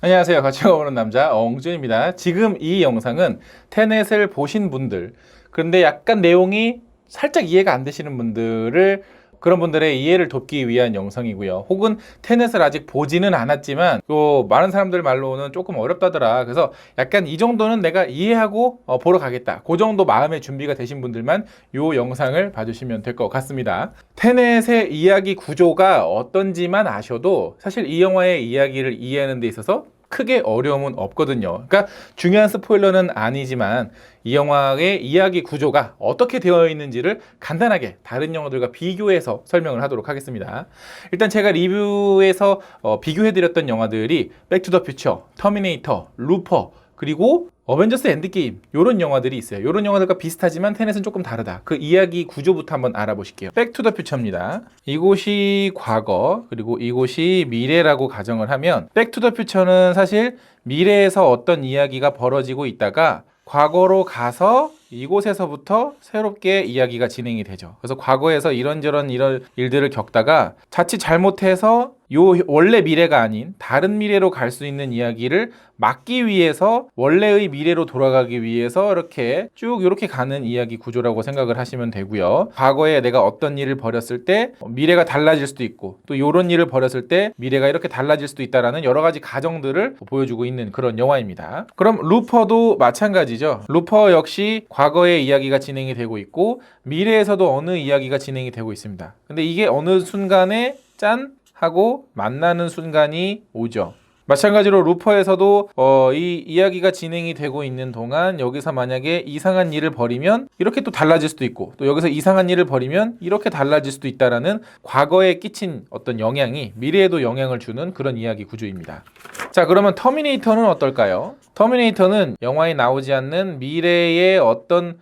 안녕하세요. 같이 가보는 남자 엉준입니다. 지금 이 영상은 테넷을 보신 분들, 그런데 약간 내용이 살짝 이해가 안 되시는 분들을 그런 분들의 이해를 돕기 위한 영상이고요. 혹은 테넷을 아직 보지는 않았지만 또 많은 사람들 말로는 조금 어렵다더라. 그래서 약간 이 정도는 내가 이해하고 어, 보러 가겠다. 그 정도 마음의 준비가 되신 분들만 이 영상을 봐주시면 될 것 같습니다. 테넷의 이야기 구조가 어떤지만 아셔도 사실 이 영화의 이야기를 이해하는 데 있어서 크게 어려움은 없거든요. 그러니까 중요한 스포일러는 아니지만 이 영화의 이야기 구조가 어떻게 되어 있는지를 간단하게 다른 영화들과 비교해서 설명을 하도록 하겠습니다. 일단 제가 리뷰에서 어, 비교해드렸던 영화들이 백투더 퓨처, 터미네이터, 루퍼, 그리고 어벤져스 엔드게임 이런 영화들이 있어요. 이런 영화들과 비슷하지만 테넷은 조금 다르다. 그 이야기 구조부터 한번 알아보실게요. 백투더 퓨처입니다. 이곳이 과거 그리고 이곳이 미래라고 가정을 하면 백투더 퓨처는 사실 미래에서 어떤 이야기가 벌어지고 있다가 과거로 가서 이곳에서부터 새롭게 이야기가 진행이 되죠. 그래서 과거에서 이런저런 이런 일들을 겪다가 자칫 잘못해서 요 원래 미래가 아닌 다른 미래로 갈 수 있는 이야기를 막기 위해서 원래의 미래로 돌아가기 위해서 이렇게 쭉 이렇게 가는 이야기 구조라고 생각을 하시면 되고요. 과거에 내가 어떤 일을 벌였을 때 미래가 달라질 수도 있고 또 이런 일을 벌였을 때 미래가 이렇게 달라질 수도 있다라는 여러 가지 가정들을 보여주고 있는 그런 영화입니다. 그럼 루퍼도 마찬가지죠. 루퍼 역시 과거의 이야기가 진행이 되고 있고 미래에서도 어느 이야기가 진행이 되고 있습니다. 근데 이게 어느 순간에 짠 하고 만나는 순간이 오죠. 마찬가지로 루퍼에서도 어, 이 이야기가 진행이 되고 있는 동안 여기서 만약에 이상한 일을 벌이면 이렇게 또 달라질 수도 있고 또 여기서 이상한 일을 벌이면 이렇게 달라질 수도 있다라는 과거에 끼친 어떤 영향이 미래에도 영향을 주는 그런 이야기 구조입니다. 자 그러면 터미네이터는 어떨까요? 터미네이터는 영화에 나오지 않는 미래의 어떤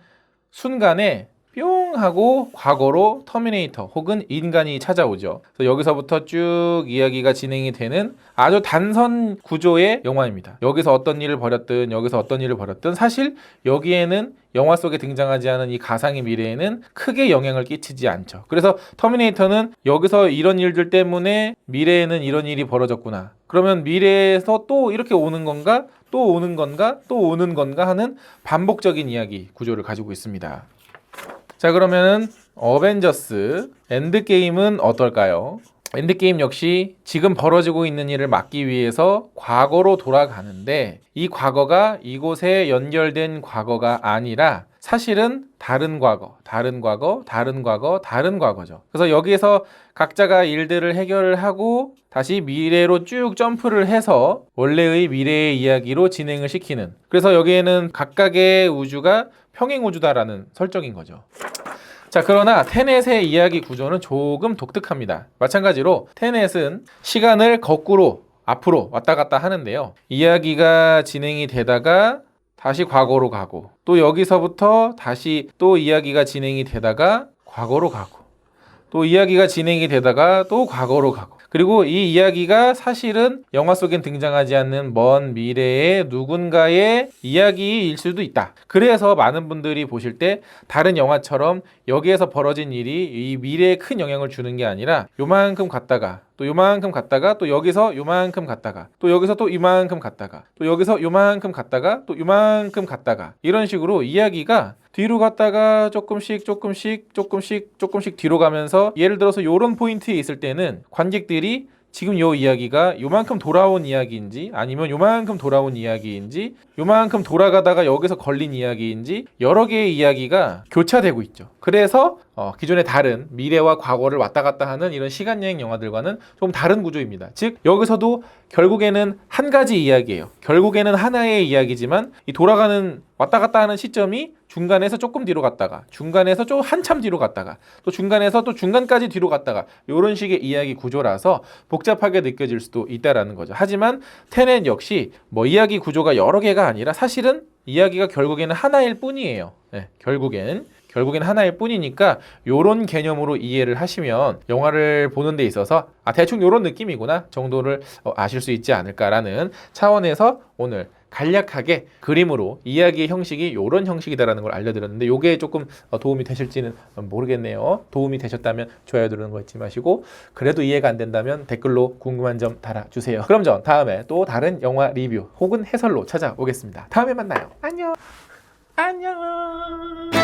순간에 뿅 하고 과거로 터미네이터 혹은 인간이 찾아오죠. 그래서 여기서부터 쭉 이야기가 진행이 되는 아주 단선 구조의 영화입니다. 여기서 어떤 일을 벌였든 여기서 어떤 일을 벌였든 사실 여기에는 영화 속에 등장하지 않은 이 가상의 미래에는 크게 영향을 끼치지 않죠. 그래서 터미네이터는 여기서 이런 일들 때문에 미래에는 이런 일이 벌어졌구나. 그러면 미래에서 또 이렇게 오는 건가? 또 오는 건가? 또 오는 건가 하는 반복적인 이야기 구조를 가지고 있습니다. 자 그러면은 어벤져스 엔드게임은 어떨까요? 엔드게임 역시 지금 벌어지고 있는 일을 막기 위해서 과거로 돌아가는데 이 과거가 이곳에 연결된 과거가 아니라 사실은 다른 과거, 다른 과거, 다른 과거, 다른 과거죠. 그래서 여기에서 각자가 일들을 해결을 하고 다시 미래로 쭉 점프를 해서 원래의 미래의 이야기로 진행을 시키는. 그래서 여기에는 각각의 우주가 평행 우주다라는 설정인 거죠. 자, 그러나 테넷의 이야기 구조는 조금 독특합니다. 마찬가지로 테넷은 시간을 거꾸로 앞으로 왔다 갔다 하는데요. 이야기가 진행이 되다가 다시 과거로 가고 또 여기서부터 다시 또 이야기가 진행이 되다가 과거로 가고 또 이야기가 진행이 되다가 또 과거로 가고 그리고 이 이야기가 사실은 영화 속엔 등장하지 않는 먼 미래의 누군가의 이야기일 수도 있다. 그래서 많은 분들이 보실 때 다른 영화처럼 여기에서 벌어진 일이 이 미래에 큰 영향을 주는 게 아니라 요만큼 갔다가 또 요만큼 갔다가 또 여기서 요만큼 갔다가 또 여기서 또 이만큼 갔다가 또 여기서 요만큼 갔다가 또 요만큼 갔다가 이런 식으로 이야기가 뒤로 갔다가 조금씩 조금씩 조금씩 조금씩 뒤로 가면서 예를 들어서 요런 포인트에 있을 때는 관객들이 지금 요 이야기가 요만큼 돌아온 이야기인지 아니면 요만큼 돌아온 이야기인지 요만큼 돌아가다가 여기서 걸린 이야기인지 여러 개의 이야기가 교차되고 있죠. 그래서 어, 기존의 다른 미래와 과거를 왔다 갔다 하는 이런 시간 여행 영화들과는 좀 다른 구조입니다. 즉 여기서도 결국에는 한 가지 이야기예요. 결국에는 하나의 이야기지만 이 돌아가는 왔다 갔다 하는 시점이 중간에서 조금 뒤로 갔다가 중간에서 좀 한참 뒤로 갔다가 또 중간에서 또 중간까지 뒤로 갔다가 이런 식의 이야기 구조라서 복잡하게 느껴질 수도 있다라는 거죠. 하지만 테넷 역시 뭐 이야기 구조가 여러 개가 아니라 사실은 이야기가 결국에는 하나일 뿐이에요. 네, 결국엔 결국엔 하나일 뿐이니까 요런 개념으로 이해를 하시면 영화를 보는 데 있어서 아 대충 요런 느낌이구나 정도를 어, 아실 수 있지 않을까라는 차원에서 오늘 간략하게 그림으로 이야기의 형식이 이런 형식이다라는 걸 알려드렸는데 이게 조금 어, 도움이 되실지는 모르겠네요. 도움이 되셨다면 좋아요 누르는 거 잊지 마시고 그래도 이해가 안 된다면 댓글로 궁금한 점 달아주세요. 그럼 전 다음에 또 다른 영화 리뷰 혹은 해설로 찾아오겠습니다. 다음에 만나요. 안녕. 안녕.